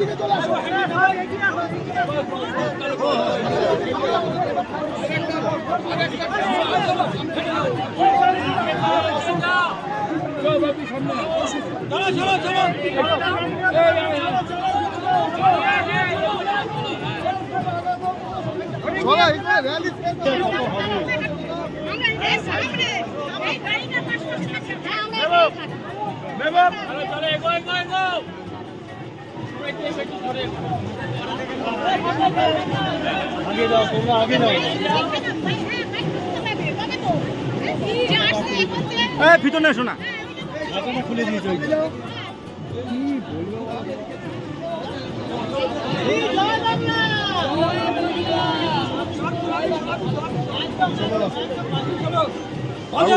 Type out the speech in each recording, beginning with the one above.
দিকে চলে আসো Never! Never! Go, go, go! আগে যাও তোমরা আগে যাও ভিতর না। শোনা খুলে দিয়েছে ওই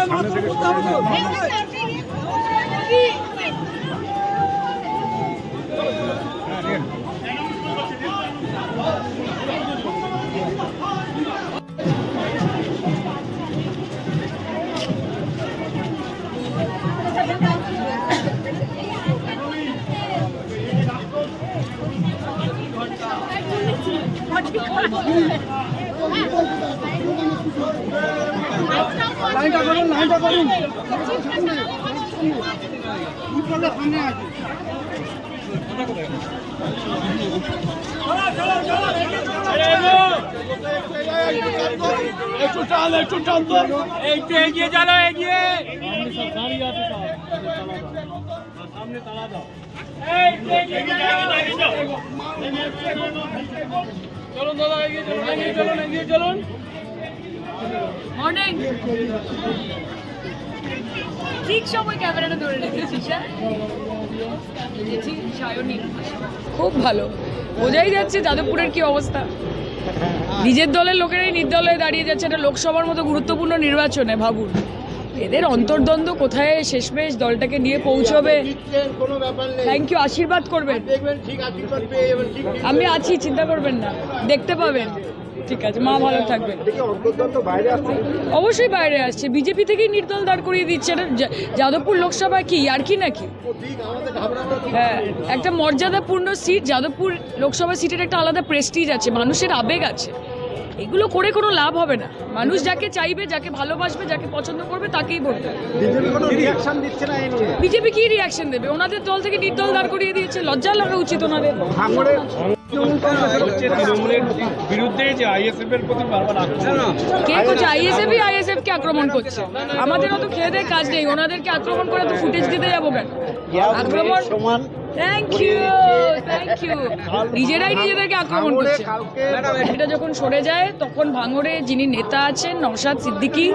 সামনে থেকে লাইনটা করুন লাইনটা করুন একটু টান একটু টান তো। একটু এগিয়ে চলো এগিয়ে। আছে সামনে তালা দাও। একটু এগিয়ে চলো। চলুন দাদা এগিয়ে চলুন এগিয়ে চলুন এগিয়ে চলুন। মর্নিং ঠিক সময় ক্যামেরাটা ধরে। খুব ভালো। বোঝাই যাচ্ছে যাদবপুরের কি অবস্থা। নিজের দলের লোকেরাই নির্দলে দাঁড়িয়ে যাচ্ছে এটা লোকসভার মতো গুরুত্বপূর্ণ নির্বাচনে ভাবুন। এদের অন্তর্দ্বন্দ্ব কোথায়? শেষমেশ দলটাকে নিয়ে পৌঁছবে। কোনো ব্যাপার নেই থ্যাংক ইউ আশীর্বাদ করবেন আমি আছি চিন্তা করবেন না। দেখতে পাবেন। ঠিক আছে, মা ভালো আসছে অবশ্যই বাইরে আসছে বিজেপি থেকেই নির্দল দাঁড় করিয়ে দিচ্ছে। যাদবপুর লোকসভা কি আর কি নাকি? হ্যাঁ একটা মর্যাদাপূর্ণ সিট যাদবপুর লোকসভা সিটের একটা আলাদা প্রেস্টিজ আছে, মানুষের আবেগ আছে। এগুলো করে কোনো লাভ হবে না। মানুষ যাকে চাইবে, যাকে ভালোবাসবে, যাকে পছন্দ করবে, তাকেই ভোট বিজেপি কি রিয়াকশন দেবে? ওনাদের দল থেকে নির্দল দাঁড় করিয়ে দিয়েছে, লজ্জা লাগা উচিত ওনাদের। হচ্ছে তৃণমূলের বিরুদ্ধে যে আইএসএফ এর প্রতি বারবার আক্রমণ কে করছে? আইএসএফই আইএসএফ কে আক্রমণ করছে। আমাদের অত খেয়ে দেয় কাজ নেই ওনাদেরকে আক্রমণ করে তো ফুটেজ দিতে যাব কেন? আক্রমণ সমান থ্যাংক ইউ থ্যাংক ইউ নিজেরাই নিজেদেরকে আক্রমণ করছে। এটা যখন সরে যায় তখন ভাঙড়ে যিনি নেতা আছেন Naushad Siddiqui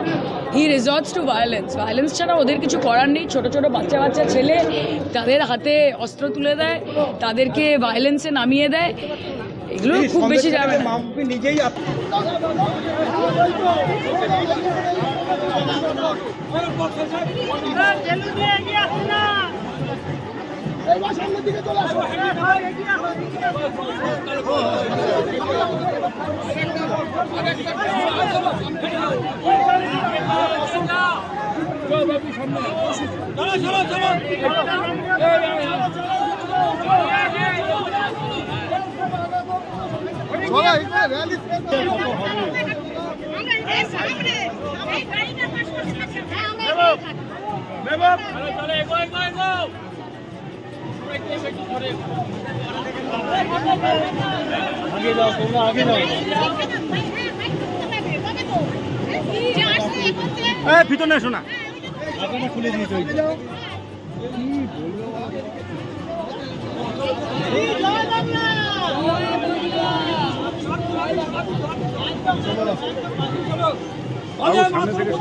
he resorts to violence violence ছাড়া ওদের কিছু করার নেই। ছোট ছোট বাচ্চা বাচ্চা ছেলে তাদের হাতে অস্ত্র তুলে দেয় তাদেরকে ভায়োলেন্সে নামিয়ে দেয়। এগুলো খুব বেশি যাবে না। নিজেই চলো চলো চলো এগো এগো এগো আগে যাও তোমরা আগে যাও ভিতর না শোনা এখনও খুলে দিয়েছে ওই সামনে থেকে